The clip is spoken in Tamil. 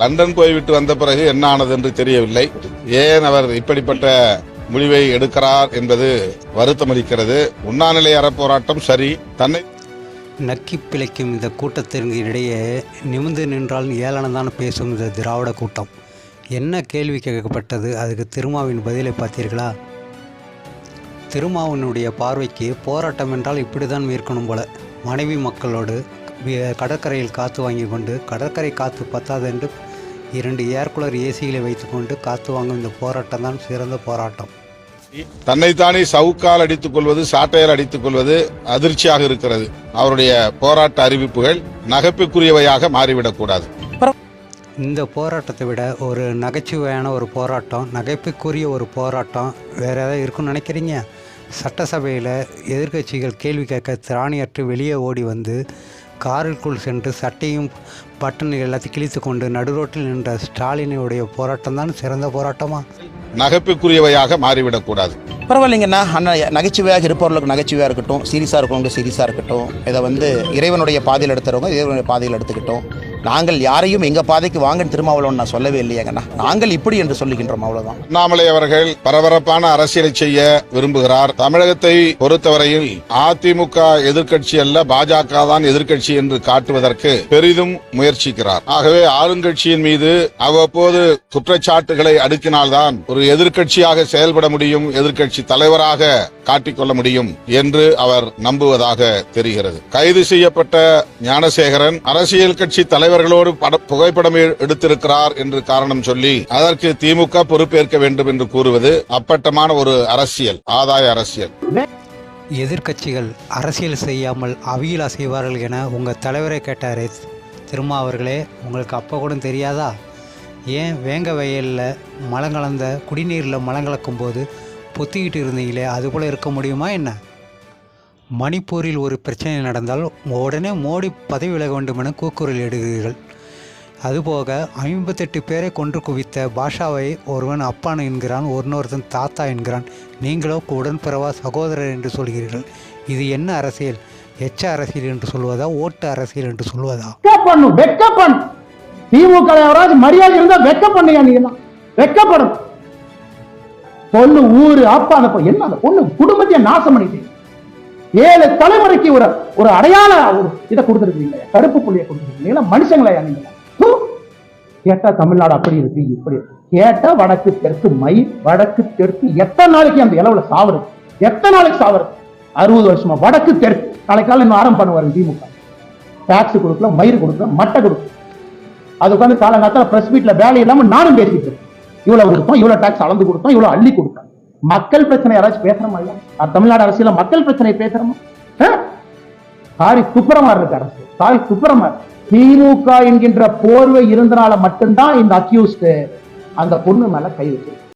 லண்டன் போய்விட்டு வந்த பிறகு என்ன ஆனது என்று தெரியவில்லை. ஏன் அவர் இப்படிப்பட்ட முடிவை எடுக்கிறார் என்பது வருத்தமளிக்கிறது உண்ணாநிலை அறப்போராட்டம் சரி தன்னை நக்கி பிழைக்கும் இந்த கூட்டத்திற்கு இடையே நிமிர்ந்து நின்றால் ஏளனம்தான் பேசும் இந்த திராவிட கூட்டம். என்ன கேள்வி கேட்கப்பட்டது? அதுக்கு திருமாவின் பதிலை பார்த்தீர்களா? திருமாவினுடைய பார்வைக்கு போராட்டம் என்றால் இப்படி தான் இருக்கணும் போல. மனைவி மக்களோடு கடற்கரையில் காற்று வாங்கி கொண்டு கடற்கரை காற்று பத்தாது என்று இரண்டு ஏர் கூலர் ஏசிகளை வைத்துக்கொண்டு காற்று வாங்கும் இந்த போராட்டம் தான் சிறந்த போராட்டம். தன்னைத்தானே சவுக்கால் அடித்துக் கொள்வது சாட்டையால் அடித்துக் கொள்வது அதிர்ச்சியாக இருக்கிறது. அவருடைய போராட்ட அறிவிப்புகள் நகைப்புக்குரியவையாக மாறிவிடக்கூடாது இந்த போராட்டத்தை விட ஒரு நகைச்சுவையான ஒரு போராட்டம் நகைப்புக்குரிய ஒரு போராட்டம் வேறு ஏதாவது இருக்குன்னு நினைக்கிறீங்க? சட்டசபையில் எதிர்க்கட்சிகள் கேள்வி கேட்க திராணியற்று வெளியே ஓடி வந்து காருக்குள் சென்று சட்டையும் பட்டன் எல்லாத்தையும் கிழித்து கொண்டு நடுரோட்டில் நின்ற ஸ்டாலினுடைய போராட்டம் தான் சிறந்த போராட்டமா? நகைப்புக்குரியவையாக மாறிவிடக்கூடாது. பரவாயில்லைங்கண்ணா. அண்ணா நகைச்சுவையாக இருப்பவர்களுக்கு நகைச்சுவையாக இருக்கட்டும் சீரியஸாக இருக்கவங்க சீரியஸாக இருக்கட்டும். இதை வந்து இறைவனுடைய பாதையில் எடுத்துறவங்க இறைவனுடைய பாதையில் எடுத்துக்கிட்டோம். நாங்கள் யாரையும் எங்க பாதைக்கு வாங்கன்னு திருமாவளவன் நான் சொல்லவே இல்லையாங்கண்ணா. நாங்கள் இப்படி என்று சொல்லுகின்றோம் அவ்வளவுதான். அண்ணாமலை அவர்கள் பரபரப்பான அரசியலை செய்ய விரும்புகிறார். தமிழகத்தை பொறுத்தவரையில் அதிமுக எதிர்கட்சி அல்ல பாஜக தான் எதிர்கட்சி என்று காட்டுவதற்கு பெரிதும் முயற்சிக்கிறார். ஆகவே ஆளுங்கட்சியின் மீது அவ்வப்போது குற்றச்சாட்டுகளை அடுக்கினால்தான் ஒரு எதிர்க்கட்சியாக செயல்பட முடியும் எதிர்க்கட்சி தலைவராக காட்டிக்கொள்ள முடியும் என்று அவர் நம்புவதாக தெரிகிறது. கைது செய்யப்பட்ட ஞானசேகரன் அரசியல் கட்சி தலைவர்களோடு புகைப்படம் எடுத்திருக்கிறார் என்று காரணம் சொல்லி அதற்கு திமுக பொறுப்பேற்க வேண்டும் என்று கூறுவது அப்பட்டமான ஒரு அரசியல் ஆதாய அரசியல். எதிர்க்கட்சிகள் அரசியல் செய்யாமல் அவியலா செய்வார்கள் என உங்கள் தலைவரை கேட்டாரே. திருமா அவர்களே உங்களுக்கு அப்போ கூட தெரியாதா? ஏன் வேங்க வயலில் மலம் கலந்த குடிநீரில் மலம் கலக்கும் போது பொத்திக்கிட்டு இருந்தீங்களே அது போல் இருக்க முடியுமா என்ன? மணிப்பூரில் ஒரு பிரச்சனை நடந்தால் உடனே மோடி பதவி விலக வேண்டும் என கூக்குரல் இடுகிறீர்கள். அதுபோக ஐம்பத்தெட்டு பேரை கொன்று குவித்த பாஷாவை ஒருவன் அப்பான் என்கிறான் ஒருனொருத்தன் தாத்தா என்கிறான். நீங்களோ உடன்பிறவா சகோதரர் என்று சொல்கிறீர்கள். இது என்ன அரசியல்? எச்ச அரசியல் என்று சொல்வதா ஓட்டு அரசியல் என்று சொல்வதா? வெக்கப்படணும் வெக்கப்படணும் திமுக யாராவது மரியாதை இருந்தா பண்ணுங்க நீங்க? வெக்கப்படும் பொண்ணு ஊரு அப்பா அந்த என்ன பொண்ணு குடும்பத்தையே நாசம் பண்ணிட்டேன் ஏழு தலைமுறைக்கு ஒரு ஒரு அடையாள ஒரு இதை கொடுத்துருக்கீங்க கருப்பு புள்ளியை கொடுத்துருக்கீங்க மனுஷங்களா நீங்க கேட்டா தமிழ்நாடு அப்படி இருக்கு இப்படி கேட்டா வடக்கு தெற்கு மயில் வடக்கு தெற்கு எத்தனை நாளைக்கு அந்த இளவுல சாவறது எத்தனை நாளைக்கு சாவறது அறுபது வருஷமா வடக்கு தெற்கு. நாளைக்கால இன்னும் ஆரம்பம் பண்ணுவாரு திமுக. டாக்ஸ் கொடுக்கல மயிறு கொடுக்கல மட்டை கொடுக்கல. அது உட்காந்து காலங்காலத்தில் பிரஸ் மீட்ல வேலை இல்லாமல் நானும் பேசிட்டு இருக்கேன். இவ்வளவு கொடுத்தோம் இவ்வளவு டாக்ஸ் அளந்து கொடுத்தோம் இவ்வளவு அள்ளி கொடுத்தோம். மக்கள் பிரச்சனை யாராச்சும் பேசுறோமா இல்ல? தமிழ்நாடு அரசியல மக்கள் பிரச்சனை பேசுறோமா சாரி சுப்பிரமார் இருக்கு அரசு. சாரி சுப்பிரமார் திமுக என்கின்ற போர்வை இருந்தனால மட்டும்தான் இந்த அக்யூஸ்ட் அந்த பொண்ணு மேல கை வச்சிருக்கு.